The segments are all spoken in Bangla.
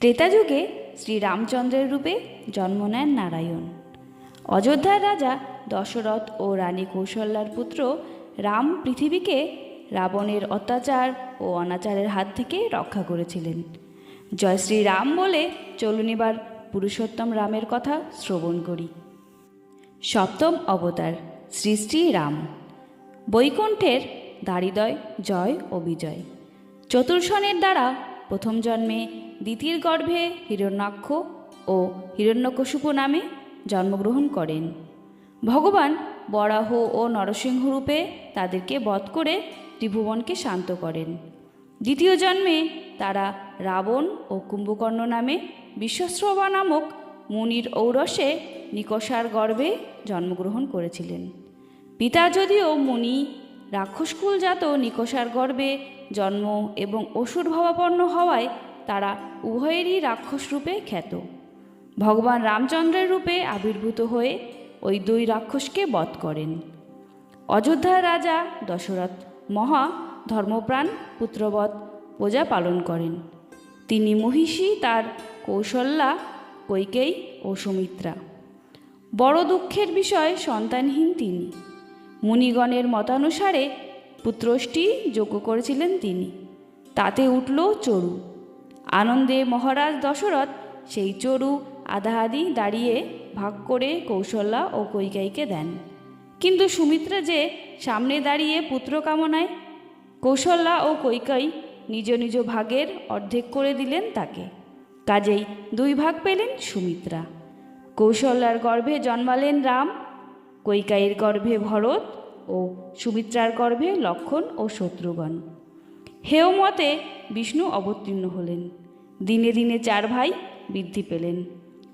ত্রেতা যুগে শ্রীরামচন্দ্রের রূপে জন্ম নেন নারায়ণ। অযোধ্যার রাজা দশরথ ও রানী কৌশল্যার পুত্র রাম পৃথিবীকে রাবণের অত্যাচার ও অনাচারের হাত থেকে রক্ষা করেছিলেন। জয় শ্রীরাম বলে চলুন এবার পুরুষোত্তম রামের কথা শ্রবণ করি। সপ্তম অবতার, শ্রী শ্রী রাম বৈকুণ্ঠের দারিদয় জয় ও বিজয়। চতুর্শনের দ্বারা প্রথম জন্মে দ্বিতীয় গর্ভে হিরণ্যাক্ষ ও হিরণ্যকশিপু নামে জন্মগ্রহণ করেন। ভগবান বরাহ ও নরসিংহ রূপে তাদেরকে বধ করে ত্রিভুবনকে শান্ত করেন। দ্বিতীয় জন্মে তারা রাবণ ও কুম্ভকর্ণ নামে বিশ্বশ্রবা নামক মুনির ঔরসে নিকষার গর্ভে জন্মগ্রহণ করেছিলেন। পিতা যদিও মুনি রাক্ষসকুলজাত নিকষার গর্ভে জন্ম এবং অসুর ভাবাপন্ন হওয়ায় তারা উভয়েরই রাক্ষস রূপে খ্যাত। ভগবান রামচন্দ্রের রূপে আবির্ভূত হয়ে ওই দুই রাক্ষসকে বধ করেন। অযোধ্যার রাজা দশরথ মহা ধর্মপ্রাণ পুত্রবৎ পূজা পালন করেন। তিনি মহিষী, তার কৌশল্যা, কৈকেয়ী ও সুমিত্রা। বড় দুঃখের বিষয় সন্তানহীন তিনি। মুনিগণের মতানুসারে পুত্রষ্টি যোগ্য করেছিলেন তিনি। তাতে উঠল চরু। আনন্দে মহারাজ দশরথ সেই চরু আধাআধি দাঁড়িয়ে ভাগ করে কৌশল্যা ও কৈকাইকে দেন। কিন্তু সুমিত্রা যে সামনে দাঁড়িয়ে পুত্র কামনায় কৌশল্যা ও কৈকাই নিজ নিজ ভাগের অর্ধেক করে দিলেন তাকে। কাজেই দুই ভাগ পেলেন সুমিত্রা। কৌশল্যার গর্ভে জন্মালেন রাম, কৈকাইয়ের গর্ভে ভরত ও সুমিত্রার গর্ভে লক্ষণ ও শত্রুগণ। হেয় মতে বিষ্ণু অবতীর্ণ হলেন। দিনে দিনে চার ভাই বৃদ্ধি পেলেন।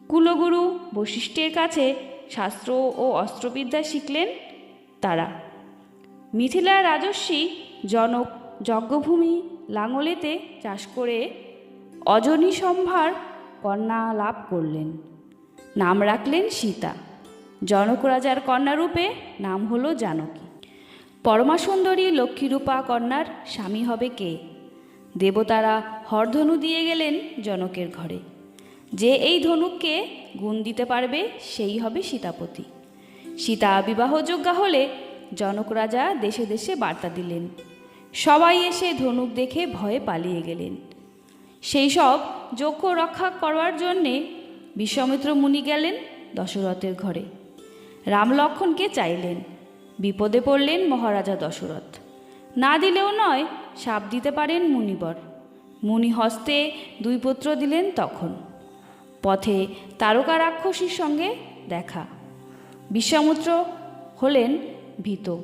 কুলগুরু বশিষ্ঠের কাছে শাস্ত্র ও অস্ত্রবিদ্যা শিখলেন তারা। মিথিলার রাজস্বী জনক যজ্ঞভূমি লাঙলেতে চাষ করে অজনী সম্ভার কন্যা লাভ করলেন। নাম রাখলেন সীতা। জনক রাজার কন্যারূপে নাম হলো জানকী। পরমাসুন্দরী লক্ষ্মীরূপা কন্যার স্বামী হবে কে? দেবতারা হরধনু দিয়ে গেলেন জনকের ঘরে। যে এই ধনুককে গুণ দিতে পারবে, সেই হবে সীতাপতি। সীতা বিবাহযোগ্যা হলে জনক রাজা দেশে দেশে বার্তা দিলেন। সবাই এসে ধনুক দেখে ভয়ে পালিয়ে গেলেন। সেই সব যজ্ঞ রক্ষা করবার জন্যে বিশ্বামিত্র মুনি গেলেন দশরথের ঘরে। রাম লক্ষণকে চাইলেন। বিপদে পড়লেন মহারাজা দশরথ। না দিলেও নয়, সাপ দিতে পারেন মুনিবর। মুনি হস্তে দুই পুত্র দিলেন তখন। পথে তারকা রাক্ষসীর সঙ্গে দেখা। বিশ্বামিত্র হলেন ভীত।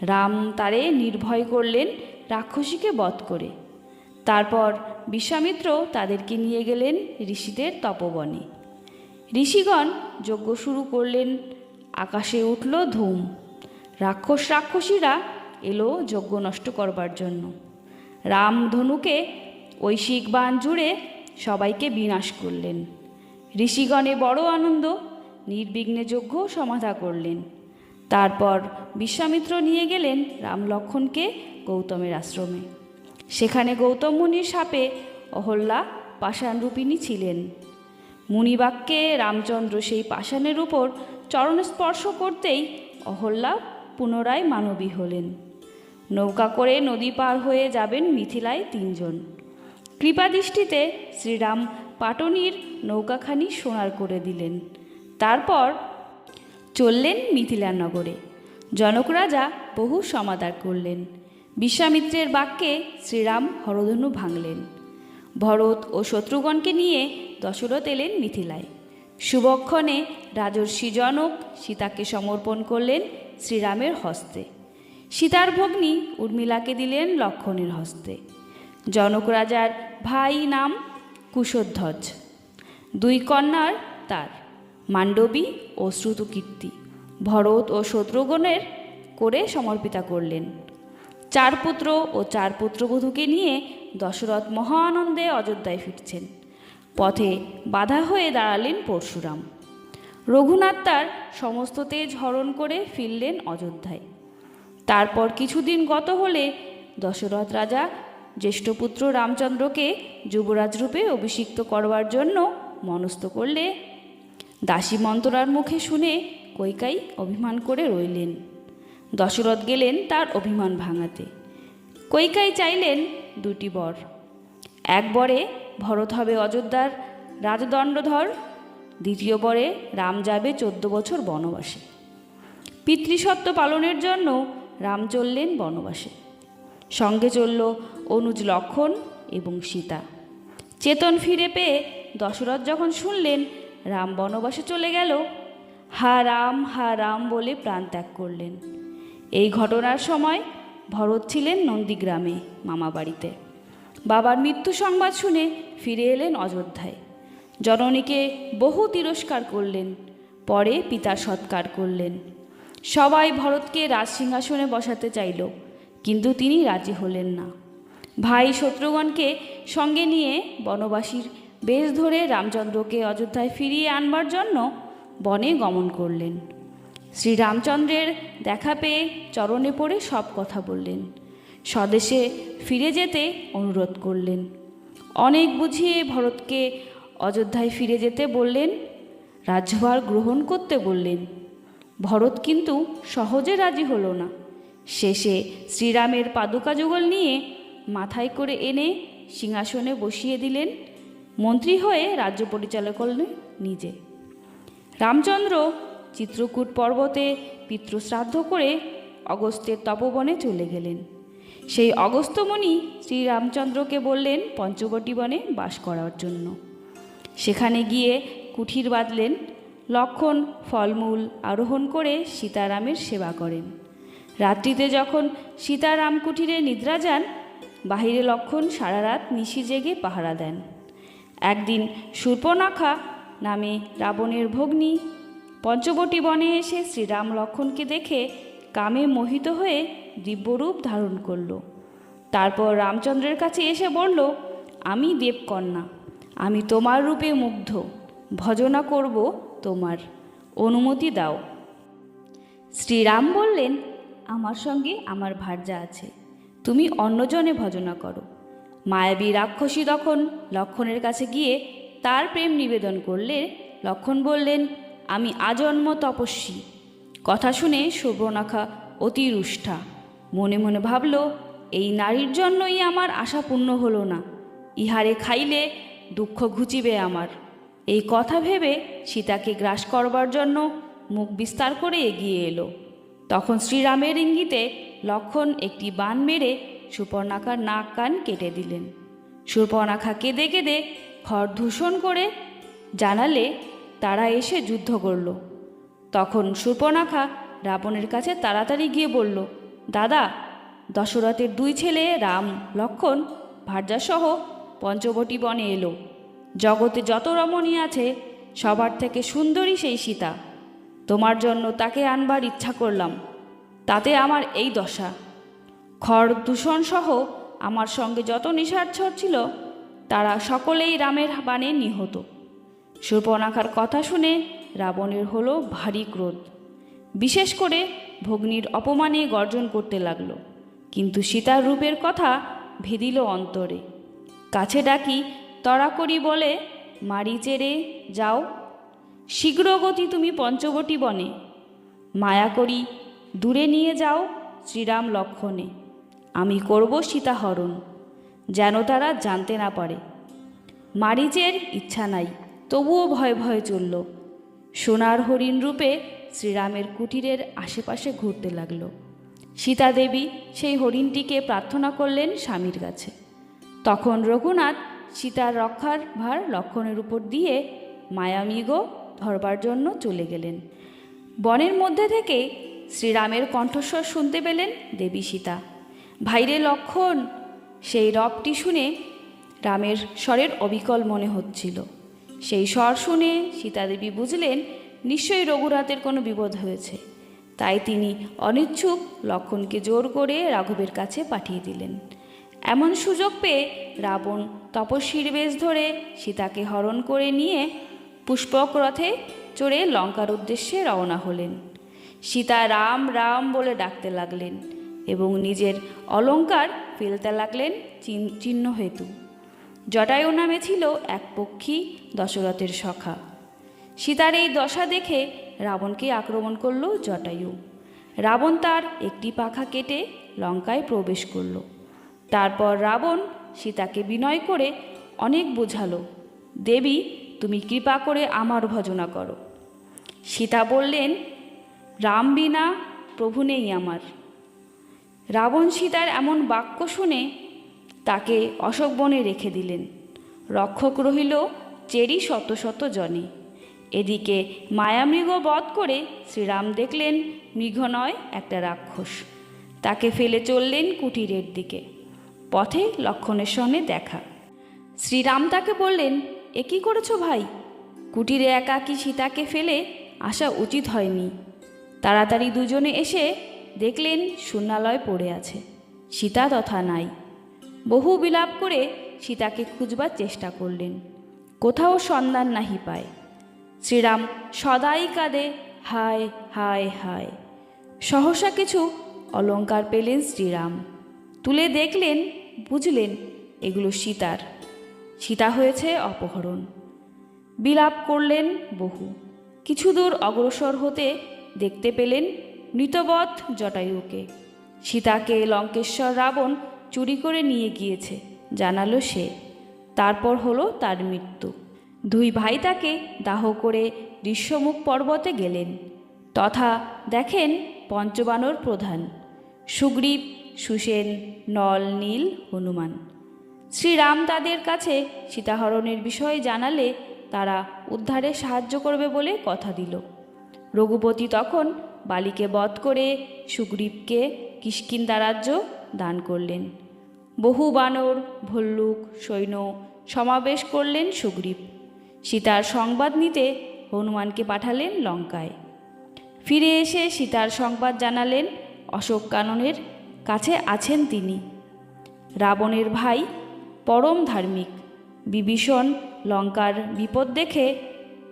রাম তারে নির্ভয় করলেন রাক্ষসীকে বধ করে। তারপর বিশ্বামিত্র তাদেরকে নিয়ে গেলেন ঋষিদের তপবনে। ঋষিগণ যজ্ঞ শুরু করলেন আকাশে উঠল ধূম। রাক্ষস রাক্ষসীরা এলো যজ্ঞ নষ্ট করবার জন্য। রাম ধনুকে ঐশিক বান জুড়ে সবাইকে বিনাশ করলেন। ঋষিগণে বড় আনন্দ, নির্বিঘ্নে যজ্ঞ সমাধা করলেন। তারপর বিশ্বামিত্র নিয়ে গেলেন রাম লক্ষণকে গৌতমের আশ্রমে। সেখানে গৌতম মুনির সাপে অহল্যা পাষাণরূপিণী ছিলেন। মুনিবাক্যে রামচন্দ্র সেই পাষাণের উপর চরণ স্পর্শ করতেই অহল্যা পুনরায় মানবী হলেন। নৌকা করে নদী পার হয়ে যাবেন মিথিলায় তিনজন। কৃপাদৃষ্টিতে শ্রীরাম পাটনির নৌকাখানি সোনার করে দিলেন। তারপর চললেন মিথিলা নগরে। জনক রাজা বহু সমাদার করলেন। বিশ্বামিত্রের বাক্যে শ্রীরাম হরধনু ভাঙলেন। ভরত ও শত্রুগণকে নিয়ে দশরথ এলেন মিথিলায়। শুভক্ষণে রাজর্ষি জনক সীতাকে সমর্পণ করলেন শ্রীরামের হস্তে। সীতার ভগ্নী উর্মিলাকে দিলেন লক্ষণের হস্তে। জনক রাজার ভাই নাম কুশধ্বজ। দুই কন্যার তার মান্ডবী ও শ্রুতকীর্তি। ভরত ও শত্রুগণের করে সমর্পিতা করলেন। চার পুত্র ও চার পুত্রবধূকে নিয়ে দশরথ মহানন্দে অযোধ্যায় ফিরছেন। পথে বাধা হয়ে দাঁড়ালেন পরশুরাম। রঘুনাথ তার সমস্ত তেজ হরণ করে ফিরলেন অযোধ্যায়। তারপর কিছুদিন গত হলে দশরথ রাজা জ্যেষ্ঠপুত্র রামচন্দ্রকে যুবরাজ রূপে অভিষিক্ত করবার জন্য মনস্থ করলে দাসী মন্তরার মুখে শুনে কৈকাই অভিমান করে রইলেন। দশরথ গেলেন তার অভিমান ভাঙাতে। কৈকাই চাইলেন দুটি বর। এক বরে ভরত হবে অযোধ্যার রাজদণ্ডধর, দ্বিতীয় পরে রাম যাবে চোদ্দ বছর বনবাসে। পিতৃসত্ব পালনের জন্য রাম চললেন বনবাসে। সঙ্গে চলল অনুজ লক্ষণ এবং সীতা। চেতন ফিরে পেয়ে দশরথ যখন শুনলেন রাম বনবাসে চলে গেল, হা রাম হা রাম বলে প্রাণ ত্যাগ করলেন। এই ঘটনার সময় ভরত ছিলেন নন্দীগ্রামে মামা বাড়িতে বাবার মৃত্যু সংবাদ শুনে ফিরে এলেন অযোধ্যায়। জননীকে বহু তিরস্কার করলেন, পরে পিতার সৎকার করলেন। সবাই ভরতকে রাজসিংহাসনে বসাতে চাইল, কিন্তু তিনি রাজি হলেন না। ভাই শত্রুগণকে সঙ্গে নিয়ে বনবাসীর বেশ ধরে রামচন্দ্রকে অযোধ্যায় ফিরিয়ে আনবার জন্য বনে গমন করলেন। শ্রীরামচন্দ্রের দেখা পেয়ে চরণে পড়ে সব কথা বললেন। স্বদেশে ফিরে যেতে অনুরোধ করলেন। অনেক বুঝিয়ে ভরতকে অযোধ্যায় ফিরে যেতে বললেন, রাজ্যভার গ্রহণ করতে বললেন। ভরত কিন্তু সহজে রাজি হলো না। শেষে শ্রীরামের পাদুকা যুগল নিয়ে মাথায় করে এনে সিংহাসনে বসিয়ে দিলেন মন্ত্রী হয়ে রাজ্য পরিচালক করলেন নিজে। রামচন্দ্র চিত্রকূট পর্বতে পিতৃশ্রাদ্ধ করে অগস্ত্যের তপবনে চলে গেলেন। সেই অগস্ত্যমণি শ্রীরামচন্দ্রকে বললেন পঞ্চবটী বনে বাস করার জন্য। সেখানে গিয়ে কুঠির বাঁধলেন, লক্ষণ ফলমূল আরোহণ করে সীতারামের সেবা করেন। রাত্রিতে যখন সীতারাম কুঠিরে নিদ্রা যান, বাহিরে লক্ষণ সারা রাত নিশি জেগে পাহারা দেন। একদিন সূর্পনাখা নামে রাবণের ভগ্নী পঞ্চবটী বনে এসে শ্রীরাম লক্ষণকে দেখে কামে মোহিত হয়ে দিব্যরূপ ধারণ করল। তারপর রামচন্দ্রের কাছে এসে বলল, আমি দেবকন্যা, আমি তোমার রূপে মুগ্ধ। ভজনা করব তোমার। অনুমতি দাও। শ্রীরাম বললেন, আমার সঙ্গে আমার ভার্যা আছে। তুমি অন্যজনে ভজনা করো। মায়াবী রাক্ষসী তখন লক্ষণের কাছে গিয়ে তার প্রেম নিবেদন করলে লক্ষণ বললেন, আমি আজন্ম তপস্বী। কথা শুনে সুব্রনাখা অতি রুষ্ঠা। মনে মনে ভাবল, এই নারীর জন্যই আমার আশা পূর্ণ হলো না। ইহারে খাইলে দুঃখ ঘুচিবে আমার। এই কথা ভেবে সীতাকে গ্রাস করবার জন্য মুখ বিস্তার করে এগিয়ে এলো। তখন শ্রীরামের ইঙ্গিতে লক্ষণ একটি বান মেরে সুপর্ণাখার নাক কান কেটে দিলেন। সুপর্ণাখা কেঁদে কেঁদে খড় দূষণ করে জানালে তারা এসে যুদ্ধ করল। তখন সুপর্ণাখা রাবণের কাছে তাড়াতাড়ি গিয়ে বলল দাদা, দশরথের দুই ছেলে রাম, লক্ষণ ভার্যাসহ পঞ্চবটী বনে এলো। জগতে যত রমণী আছে, সবার থেকে সুন্দরী সেই সীতা। তোমার জন্য তাকে আনবার ইচ্ছা করলাম, তাতে আমার এই দশা। খড় দূষণ সহ আমার সঙ্গে যত নিশাচ্ছর ছিল, তারা সকলেই রামের বাণে নিহত। সুর্পনাখার কথা শুনে রাবণের হলো ভারী ক্রোধ। বিশেষ করে ভগ্নির অপমানে গর্জন করতে লাগল। কিন্তু সীতার রূপের কথা ভেদিল অন্তরে। কাছে ডাকি, তড়া করি বলে, মারি চেরে যাও। শীঘ্রগতি তুমি পঞ্চবটী বনে। মায়া করি, দূরে নিয়ে যাও শ্রীরাম লক্ষণে। আমি করব সীতাহরণ যেন তারা জানতে না পারে। মারিচের ইচ্ছা নাই, তবুও ভয়ে ভয়ে চলল। সোনার হরিণ রূপে শ্রীরামের কুটিরের আশেপাশে ঘুরতে লাগল। সীতা দেবী সেই হরিণটিকে প্রার্থনা করলেন স্বামীর কাছে। তখন রঘুনাথ সীতার রক্ষার ভার লক্ষণের উপর দিয়ে মায়ামিগ ধরবার জন্য চলে গেলেন। বনের মধ্যে থেকে শ্রীরামের কণ্ঠস্বর শুনতে পেলেন দেবী সীতা। ভাইরে লক্ষণ, সেই রবটি শুনে রামের স্বরের অবিকল মনে হচ্ছিল। সেই স্বর শুনে সীতাদেবী বুঝলেন নিশ্চয়ই রঘুনাথের কোনো বিপদ হয়েছে। তাই তিনি অনিচ্ছুক লক্ষণকে জোর করে রাঘবের কাছে পাঠিয়ে দিলেন। এমন সুযোগ পেয়ে রাবণ তপস্বীর বেশ ধরে সীতাকে হরণ করে নিয়ে পুষ্পক রথে চড়ে লঙ্কার উদ্দেশ্যে রওনা হলেন। সীতা রাম রাম বলে ডাকতে লাগলেন এবং নিজের অলংকার ফেলতে লাগলেন চিহ্ন হেতু জটায়ু নামে ছিল এক পক্ষী দশরথের সখা। সীতার এই দশা দেখে রাবণকে আক্রমণ করল জটায়ু। রাবণ তার একটি পাখা কেটে লঙ্কায় প্রবেশ করল। তারপর রাবণ সীতাকে বিনয় করে অনেক বোঝালো, দেবী, তুমি কৃপা করে আমার ভজনা করো। সীতা বললেন, রাম বিনা প্রভু নেই আমার। রাবণ সীতার এমন বাক্য শুনে তাকে অশোক বনে রেখে দিলেন। রক্ষক রহিল চেরি শত শত জনে। এদিকে মায়ামৃগ বধ করে শ্রীরাম দেখলেন মৃগ নয়, একটা রাক্ষস। তাকে ফেলে চললেন কুটিরের দিকে। পথে লক্ষণের সঙ্গে দেখা। শ্রীরাম তাকে বললেন, এ কী করেছ ভাই? কুটিরে একাকী সীতাকে ফেলে আসা উচিত হয়নি। তাড়াতাড়ি দুজনে এসে দেখলেন শূন্যালয় পড়ে আছে, সীতা তথা নাই। বহু বিলাপ করে সীতাকে খুঁজবার চেষ্টা করলেন। কোথাও সন্ধান নাহি পায়। শ্রীরাম সদাই কাঁদে, হায় হায় হায়। সহসা কিছু অলংকার পেলেন শ্রীরাম। তুলে দেখলেন, বুঝলেন এগুলো সীতার। সীতা হয়েছে অপহরণ। বিলাপ করলেন বহু। কিছু দূর অগ্রসর হতে দেখতে পেলেন মৃতবধ জটায়ুকে। সীতাকে লঙ্কেশ্বর রাবণ চুরি করে নিয়ে গিয়েছে, জানালো সে। তারপর হলো তার মৃত্যু। দুই ভাই তাকে দাহ করে ঋষ্যমুখ পর্বতে গেলেন। তথা দেখেন পঞ্চবানর প্রধান, সুগ্রীব, সুসেন, নল, নীল, হনুমান। শ্রীরাম তাদের কাছে সীতাহরণের বিষয়ে জানালে তারা উদ্ধারে সাহায্য করবে বলে কথা দিল। রঘুপতি তখন বালিকে বধ করে সুগ্রীবকে কিষ্কিন্দা রাজ্য দান করলেন। বহু বানর ভল্লুক, সৈন্য সমাবেশ করলেন সুগ্রীব। সীতার সংবাদ নিতে হনুমানকে পাঠালেন লঙ্কায়। ফিরে এসে সীতার সংবাদ জানালেন অশোক কাননের কাছে আছেন তিনি। রাবণের ভাই পরম ধার্মিক, বিভীষণ লঙ্কার বিপদ দেখে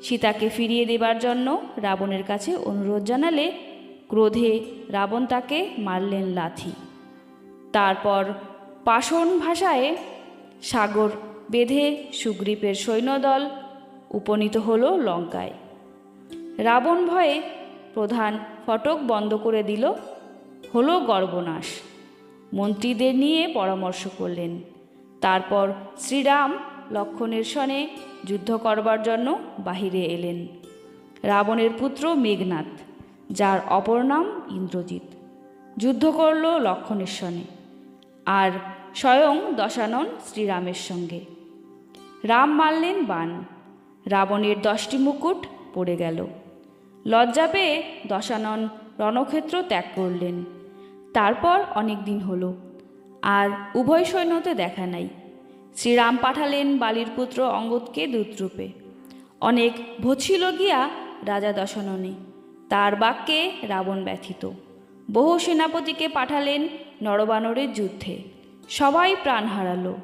সীতাকে ফিরিয়ে দেবার জন্য রাবণের কাছে অনুরোধ জানালে ক্রোধে রাবণ তাকে মারলেন লাথি। তারপর পাষণ ভাষায় সাগর বেঁধে সুগ্রীবের সৈন্যদল উপনীত হল লঙ্কায়। রাবণ ভয়ে প্রধান ফটক বন্ধ করে দিল, হলো গর্বনাশ। মন্ত্রীদের নিয়ে পরামর্শ করলেন। তারপর শ্রীরাম লক্ষণের সনে যুদ্ধ করবার জন্য বাহিরে এলেন। রাবণের পুত্র মেঘনাথ, যার অপর নাম ইন্দ্রজিৎ। যুদ্ধ করল লক্ষণের সনে, আর স্বয়ং দশানন শ্রীরামের সঙ্গে। রাম মারলেন বাণ। রাবণের দশটি মুকুট পড়ে গেল। লজ্জা পেয়ে দশানন রণক্ষেত্র ত্যাগ করলেন। তারপর অনেক দিন হলো, আর উভয় সৈন্যতে দেখা নাই। শ্রীরাম পাঠালেন বালির পুত্র অঙ্গদকে দূতরূপে। অনেক ভছিল গিয়া রাজা দশাননে, তার বাক্যে রাবণ ব্যথিত। বহু সেনাপতিকে পাঠালেন নরবানরের যুদ্ধে, সবাই প্রাণ হারালো।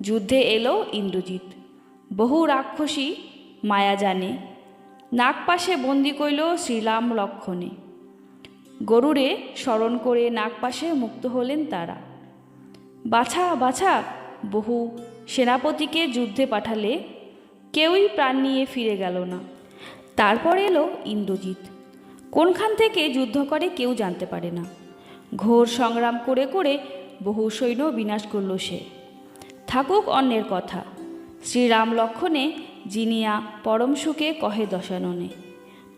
যুদ্ধে এলো ইন্দ্রজিৎ। বহু রাক্ষসী মায়া জানে। নাগপাশে বন্দি কইল শ্রীরাম লক্ষণে। গরুরে স্মরণ করে নাগপাশে মুক্ত হলেন তারা। বাছা বাছা, বহু সেনাপতিকে যুদ্ধে পাঠালে কেউই প্রাণ নিয়ে ফিরে গেল না। তারপর এলো ইন্দ্রজিৎ। কোনখান থেকে যুদ্ধ করে কেউ জানতে পারে না। ঘোর সংগ্রাম করে করে বহু সৈন্য বিনাশ করল সে। থাকুক অন্যের কথা। শ্রীরাম লক্ষণে জিনিয়া পরম সুখে কহে দশাননে।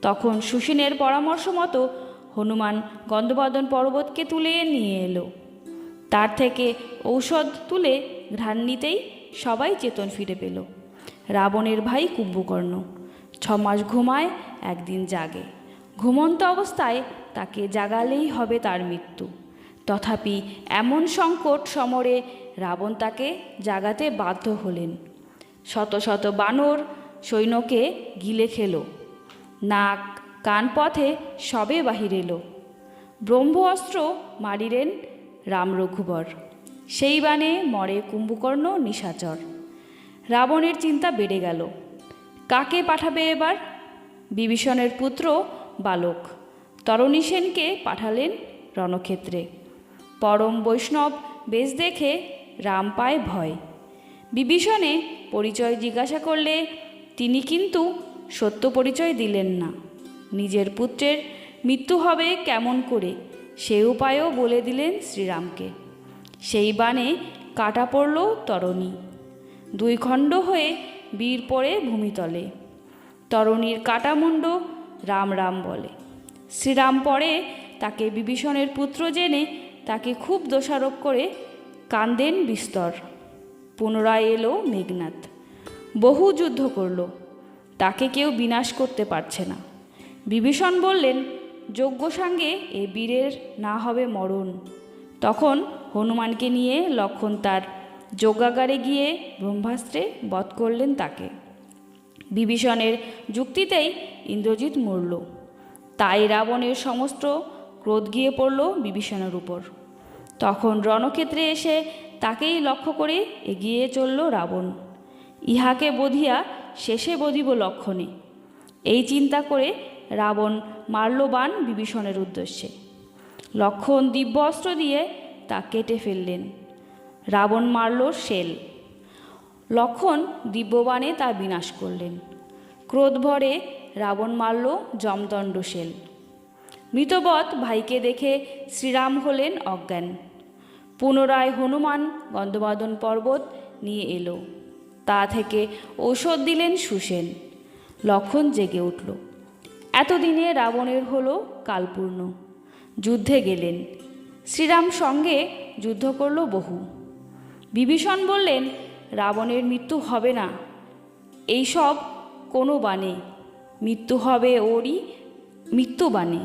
তখন সুসেনের পরামর্শ মতো হনুমান গন্ধবদন পর্বতকে তুলে নিয়ে এলো। তার থেকে ঔষধ তুলে ঘ্রাণ নিতেই সবাই চেতন ফিরে পেল। রাবণের ভাই কুম্ভকর্ণ ছমাস ঘুমায়, একদিন জাগে। ঘুমন্ত অবস্থায় তাকে জাগালেই হবে তার মৃত্যু। তথাপি এমন সংকট সমরে রাবণ তাকে জাগাতে বাধ্য হলেন। শত শত বানর সৈন্যকে গিলে খেল। নাক কান পথে সবে বাহির এলো। ব্রহ্ম অস্ত্র মারিলেন রাম রঘুবর। সেই বাণে মরে কুম্ভকর্ণ নিশাচর। রাবণের চিন্তা বেড়ে গেল। কাকে পাঠাবে এবার? বিভীষণের পুত্র বালক। তরণী সেনকে পাঠালেন রণক্ষেত্রে। পরম বৈষ্ণব বেশ দেখে রাম পায় ভয়। বিভীষণে পরিচয় জিজ্ঞাসা করলে, তিনি কিন্তু সত্য পরিচয় দিলেন না। নিজের পুত্রের মৃত্যু হবে কেমন করে, সে উপায়ও বলে দিলেন শ্রীরামকে। সেই বাণে কাটা পড়ল তরণী। দুই খণ্ড হয়ে বীর পড়ে ভূমিতলে। তরণীর কাটামুণ্ড রাম রাম বলে। শ্রীরাম পরে তাকে বিভীষণের পুত্র জেনে তাকে খুব দোষারোপ করে কান্দেন বিস্তর। পুনরায় এলো মেঘনাথ। বহু যুদ্ধ করল, তাকে কেউ বিনাশ করতে পারছে না। বিভীষণ বললেন, যজ্ঞ সঙ্গে এ বীরের না হবে মরণ। তখন হনুমানকে নিয়ে লক্ষণ তার যজ্ঞাগারে গিয়ে ব্রহ্মাস্ত্রে বধ করলেন তাকে। বিভীষণের যুক্তিতেই ইন্দ্রজিৎ মরল। তাই রাবণের সমস্ত ক্রোধ গিয়ে পড়ল বিভীষণের উপর। তখন রণক্ষেত্রে এসে তাকেই লক্ষ্য করে এগিয়ে চলল রাবণ। ইহাকে বধিয়া শেষে বধিব লক্ষণে। এই চিন্তা করে রাবণ মারল বিভীষণের উদ্দেশ্যে। লক্ষণ দিব্য অস্ত্র দিয়ে তা কেটে ফেললেন। রাবণ মারল শেল। লক্ষণ দিব্যবাণে তা বিনাশ করলেন। ক্রোধ ভরে রাবণ মারল জমদণ্ড শেল। মৃতবৎ ভাইকে দেখে শ্রীরাম হলেন অজ্ঞান। পুনরায় হনুমান গন্ধবাদন পর্বত নিয়ে এলো। তা থেকে ঔষধ দিলেন সুসেন। লক্ষণ জেগে উঠল। এতদিনে রাবণের হলো কালপূর্ণ। যুদ্ধে গেলেন। শ্রীরাম সঙ্গে যুদ্ধ করল বহু। বিভীষণ বললেন, রাবণের মৃত্যু হবে না। এই সব কোনো বাণে। মৃত্যু হবে ওরই মৃত্যু বাণে।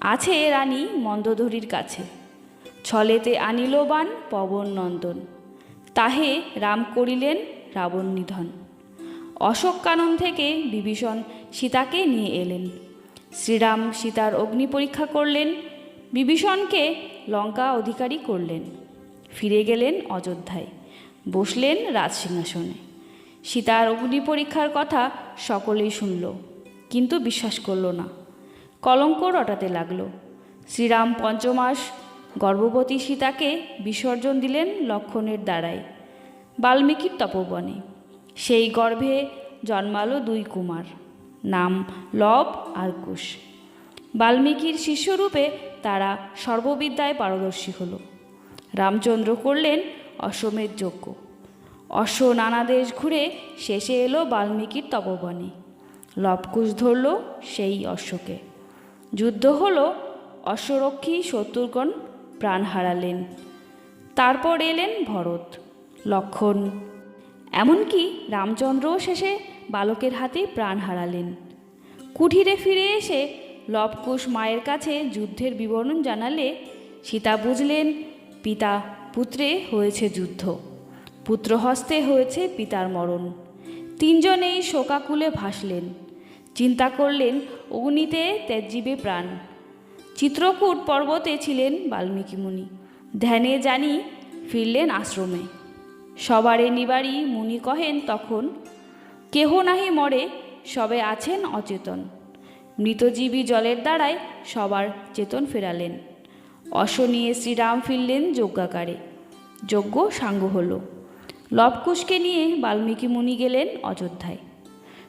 আছে রানী মন্দধরীর কাছে। ছলেতে আনিল বান পবন নন্দন তাহে রাম করিলেন রাবণ নিধন। অশোক কানন থেকে বিভীষণ সীতাকে নিয়ে এলেন। শ্রীরাম সীতার অগ্নি পরীক্ষা করলেন। বিভীষণকে লঙ্কা অধিকারী করলেন। ফিরে গেলেন অযোধ্যায়। বসলেন রাজসিংহাসনে। সীতার অগ্নি পরীক্ষার কথা সকলেই শুনল, কিন্তু বিশ্বাস করল না। কলঙ্ক রটাতে লাগল। শ্রীরাম পঞ্চমাস গর্ভবতী সীতাকে বিসর্জন দিলেন লক্ষণের দ্বারায়। বাল্মীকির তপবনে। সেই গর্ভে জন্মালো দুই কুমার, নাম লব আর কুশ। বাল্মীকির শিষ্যরূপে তারা সর্ববিদ্যায় পারদর্শী হল। রামচন্দ্র করলেন অশ্বমেধ যজ্ঞ। অশ্ব নানা দেশ ঘুরে শেষে এলো বাল্মীকির তপবনে। লবকুশ ধরল সেই অশ্বকে। যুদ্ধ হলো অশ্বরক্ষী শত্রুগণ প্রাণ হারালেন। তারপর এলেন ভরত, লক্ষণ। এমনকি রামচন্দ্রও শেষে বালকের হাতে প্রাণ হারালেন। কুঠিরে ফিরে এসে লবকুশ মায়ের কাছে যুদ্ধের বিবরণ জানালে সীতা বুঝলেন, পিতা, পুত্রে হয়েছে যুদ্ধ। পুত্র হস্তে হয়েছে পিতার মরণ। তিনজনেই শোকাকুলে ভাসলেন। চিন্তা করলেন, অগ্নিতে ত্যাজ্জিবে প্রাণ। চিত্রকূট পর্বতে ছিলেন বাল্মীকি মুনি ধ্যানে জানি ফিরলেন আশ্রমে। সবারে নিবারি মুনি কহেন তখন, কেহ নাহি মরে, সবে আছেন অচেতন। মৃতজীবী জলের দ্বারায় সবার চেতন ফেরালেন। অশ্ব নিয়ে শ্রীরাম ফিরলেন যজ্ঞাকারে যজ্ঞ সাঙ্গ হল। লবকুশকে নিয়ে বাল্মীকি মুনি গেলেন অযোধ্যায়।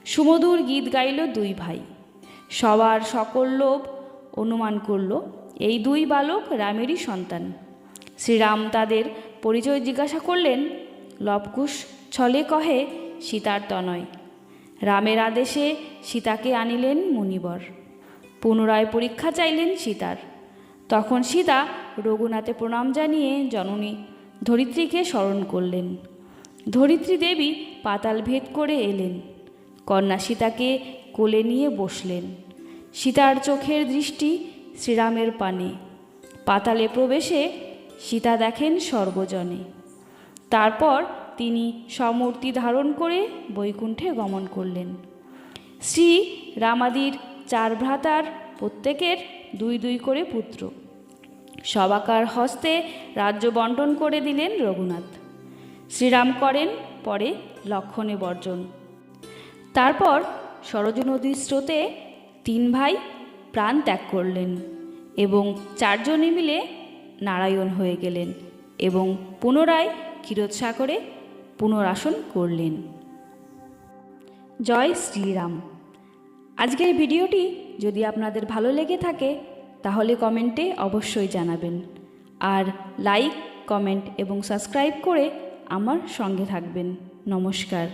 সুমধুর গীত গাইল দুই ভাই। সবার সকল লোভ অনুমান করল, এই দুই বালক রামেরই সন্তান। শ্রীরাম তাদের পরিচয় জিজ্ঞাসা করলেন, লবকুশ ছলে কহে সীতার তনয়। রামের আদেশে সীতাকে আনিলেন মুনিবর। পুনরায় পরীক্ষা চাইলেন সীতার। তখন সীতা রঘুনাথে প্রণাম জানিয়ে জননী ধরিত্রীকে স্মরণ করলেন। ধরিত্রী দেবী পাতাল ভেদ করে এলেন। কন্যা সীতাকে কোলে নিয়ে বসলেন। সীতার চোখের দৃষ্টি শ্রীরামের পানে। পাতালে প্রবেশে সীতা দেখেন সর্বজনে। তারপর তিনি সমূর্তি ধারণ করে বৈকুণ্ঠে গমন করলেন। শ্রী রামাদির চার ভ্রাতার প্রত্যেকের দুই দুই করে পুত্র। সবাকার হস্তে রাজ্য বন্টন করে দিলেন রঘুনাথ। শ্রীরাম করেন পরে লক্ষণে বর্জন। তারপর সরজ নদীর স্রোতে তিন ভাই প্রাণ ত্যাগ করলেন এবং চারজনে মিলে নারায়ণ হয়ে গেলেন এবং পুনরায় ক্ষীরোৎসাগরে পুনরাসন করলেন। জয় শ্রীরাম। আজকের ভিডিওটি যদি আপনাদের ভালো লেগে থাকে, তাহলে কমেন্টে অবশ্যই জানাবেন। আর লাইক, কমেন্ট এবং সাবস্ক্রাইব করে আমার সঙ্গে থাকবেন। নমস্কার।